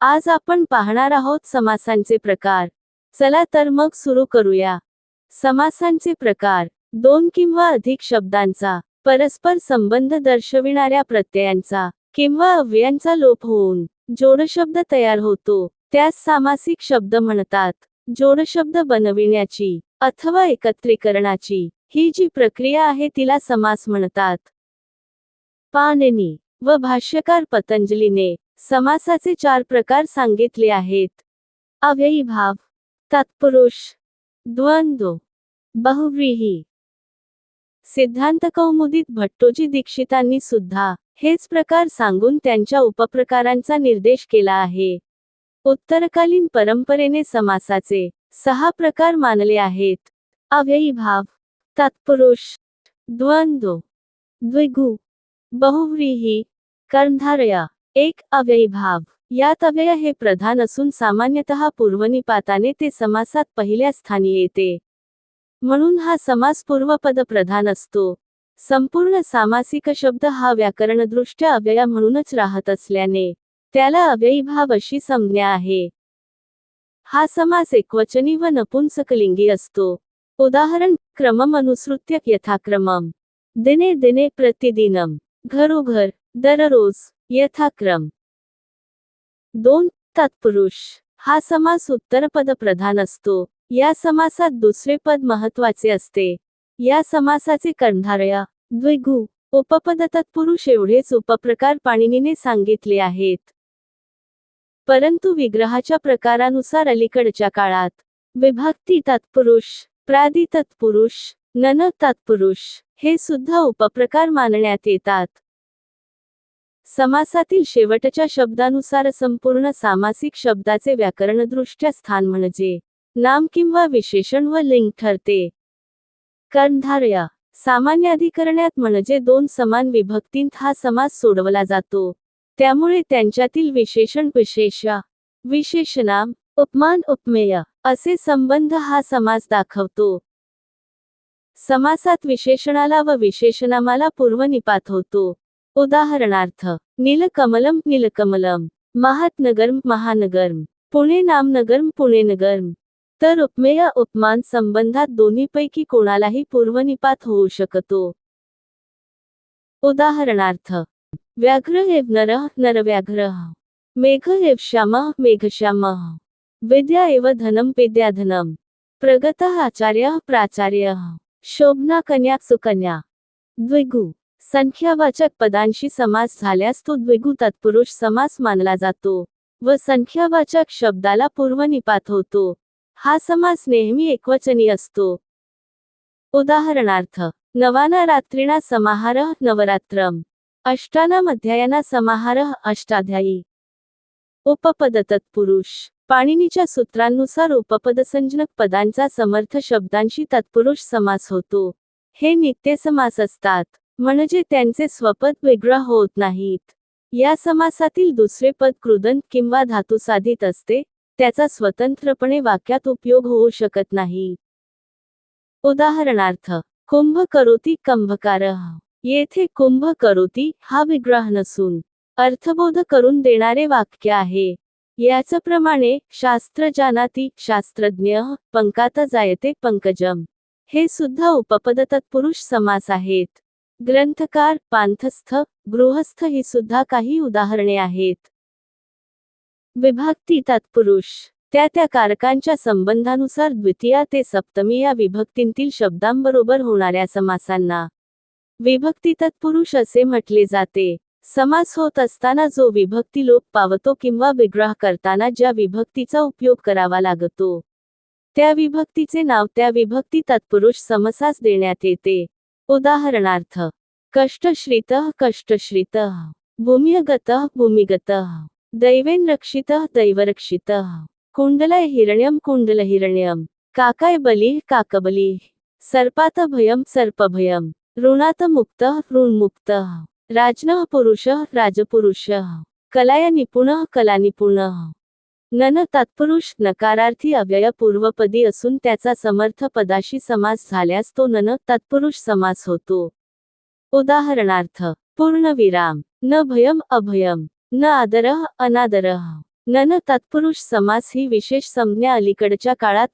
आज आपण पाहणार आहोत समासांचे प्रकार. चला तर मग सुरू करूया. समासांचे प्रकार. दोन किंवा अधिक शब्दांचा परस्पर संबंध दर्शविणाऱ्या प्रत्ययांचा किंवा अव्ययांचा लोप होऊन जोडशब्द तयार होतो. त्यास सामासिक शब्द म्हणतात. जोडशब्द बनविण्याची अथवा एकत्रीकरणाची ही जी प्रक्रिया आहे तिला समास म्हणतात. पाणिनी. व भाष्यकार पतंजलीने समासाचे चार प्रकार सांगितले आहेत. अव्ययी भाव तत्पुरुष द्वंद्व बहुव्रीही. सिद्धांत कौमुदीत भट्टोजी दीक्षितांनी सुद्धा हेच प्रकार सांगून त्यांच्या उपप्रकारांचा निर्देश केला आहे. उत्तरकालीन परंपरेने समासाचे सहा प्रकार मानले आहेत. अव्ययी भाव तत्पुरुष द्वंद्व द्विगु बहुव्रीही कर्णधारया एक अव्ययी भाव यात अव्यय हे प्रधान असून सामान्यतः पूर्वनिपाताने ते समासात पहिल्या स्थानी येते. म्हणून हा समास पूर्वपद प्रधान असतो. संपूर्ण सामासिक शब्द हा व्याकरणदृष्ट्या अव्यया म्हणूनच राहत असल्याने त्याला अव्ययी भाव अशी संज्ञा आहे. हा समास एकवचनी व नपुंसकलिंगी असतो. उदाहरण क्रमम अनुसृत्य यथाक्रमम. दिने दिने प्रतिदिनम. घरोघर दररोज यथाक्रम. दोन तत्पुरुष. हा समास उत्तरपद प्रधान असतो. या समासात दुसरे पद महत्त्वाचे असते. या समासाचे कर्णधारया द्विगु उपपद तत्पुरुष एवढेच उपप्रकार पाणिनीने सांगितले आहेत. परंतु विग्रहाच्या प्रकारानुसार अलीकडच्या काळात विभक्ती तत्पुरुष प्रादी तत्पुरुष नन तत्पुरुष हे सुद्धा उपप्रकार मानण्यात येतात. समासातील शेवटच्या शब्दानुसार संपूर्ण सामासिक शब्दाचे व्याकरणदृष्ट्या स्थान म्हणजे नाम किंवा विशेषण व लिंग ठरते. कर्णधारया सामान्याधिकरण्यात म्हणजे दोन समान विभक्तींत हा समास सोडवला जातो. त्यामुळे त्यांच्यातील विशेषण विशेषा विशेषणाम उपमान उपमेय असे संबंध हा समास दाखवतो. समासात विशेषणाला व विशेषणामाला पूर्वनिपात होतो. उदाहरणार्थ नीलकमलम नीलकमलम महातनगरम महानगरम पुणे नामनगरम पुणे नगर्म. तर उपमेय उपमान संबंधात दोन्हीपैकी कोणालाही पूर्वनिपात होऊ शकतो. उदाहरणार्थ व्याघ्र एव नर नरव्याघ्र मेघ एव श्याम मेघश्याम. विद्या एव धनम विद्याधनम प्रगत आचार्य प्राचार्य. शोभना कन्या सुकन्या. द्विगु. संख्यावाचक पदांशी समास झाल्यास तो द्विगु तत्पुरुष समास मानला जातो व संख्यावाचक शब्दाला पूर्वनिपात होतो. हा समास नेहमी एकवचनी असतो. उदाहरणार्थ नवाना रात्रीना समाहार नवरात्रम. अष्टाना अध्यायाना समाहार अष्टाध्यायी. उपपद तत्पुरुष. पाणिनीच्या सूत्रांनुसार उपपदसंजनक पदांचा समर्थ शब्दांशी तत्पुरुष समास होतो. हे नित्य समास असतात म्हणजे त्यांचे स्वपद वेगळं होत नाहीत. या समासातील दुसरे पद कृदंत किंवा धातुसाधित असते त्याचा स्वतंत्रपणे वाक्यात उपयोग होऊ शकत नाही. उदाहरणार्थ कुंभ करोती कंभकार येथे कुंभ करोती हा विग्रह नसून अर्थबोध करून देणारे वाक्य आहे. याच प्रमाणे शास्त्र जानाती शास्त्रज्ञ पंकात जायते पंकजम. हे सुद्धा उपपद तत्पुरुष समास आहेत. ग्रंथकार पांथस्थ गृहस्थ ही सुद्धा काही उदाहरणे आहेत. विभक्ती तत्पुरुष. त्या त्या कारकांच्या संबंधानुसार द्वितीया ते सप्तमी या विभक्तींतील शब्दांबरोबर होणाऱ्या समासांना. विभक्ती तत्पुरुष असे म्हटले जाते. समास होत असताना जो विभक्ती लोप पावतो किंवा विग्रह करताना ज्या विभक्तीचा उपयोग करावा लागतो त्या विभक्तीचे नाव त्या विभक्ती तत्पुरुष समसास देण्यात येते. उदाहरणार्थ कष्टश्रित कष्टश्रित भूमिगत भूमिगत दैवेन रक्षित दैवरक्षित कुंडलय हिरण्यम कुंडल हिरण्यम काकाय बली काकबली सर्पात भयम सर्पभयम ऋणात मुक्त ऋणमुक्त राजन पुरुष राजपुरुष। कलाय निपुण कला निपुण। नन तत्पुरुष नकारार्थी अव्यय पूर्वपदी असून त्याचा समर्थ पदाशी समास झाल्यास तो नन तत्पुरुष समास होतो। उदाहरणार्थ पूर्ण विराम न भयम अभयम न आदरः अनादरः। नन तत्पुरुष समास ही विशेष संज्ञा अलीकडच्या काळात